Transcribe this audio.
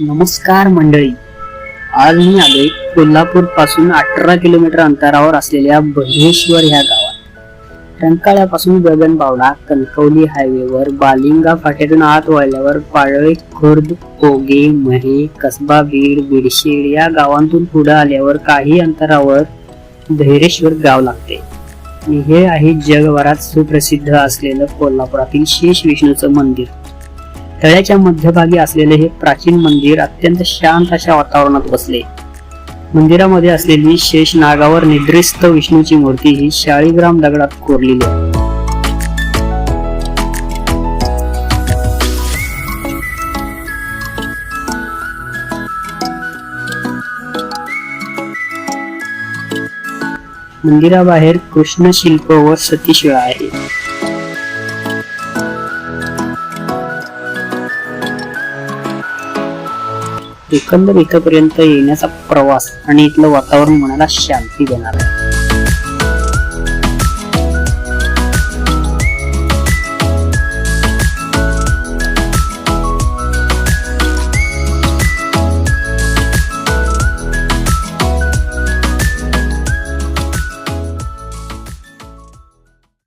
नमस्कार मंडळी. आज मी आलोय कोल्हापूरपासून अठरा किलोमीटर अंतरावर असलेल्या बहेश्वर ह्या गावात. रंकाळ्यापासून गगनबावडा कणकवली हायवेवर बालिंगा फाट्यातून आत वळल्यावर पाळळे खुर्द पोगे महे कसबा बीड बिडशेड या गावांतून पुढे आल्यावर काही अंतरावर धैरेश्वर गाव लागते. हे आहे जगभरात सुप्रसिद्ध असलेलं कोल्हापुरातील शेष विष्णूचं मंदिर. तळ्याच्या मध्यभागी असलेले हे प्राचीन मंदिर अत्यंत शांत अशा वातावरणात बसले. मंदिरामध्ये असलेली शेष नागावर निद्रिस्त विष्णूची मूर्ती ही शाळीग्राम दगडात कोरलेली आहे. मंदिराबाहेर कृष्ण शिल्प व सतीशिळा आहे. एकंदर इथपर्यंत येण्याचा प्रवास आणि इथलं वातावरण मनाला शांती देणार आहे.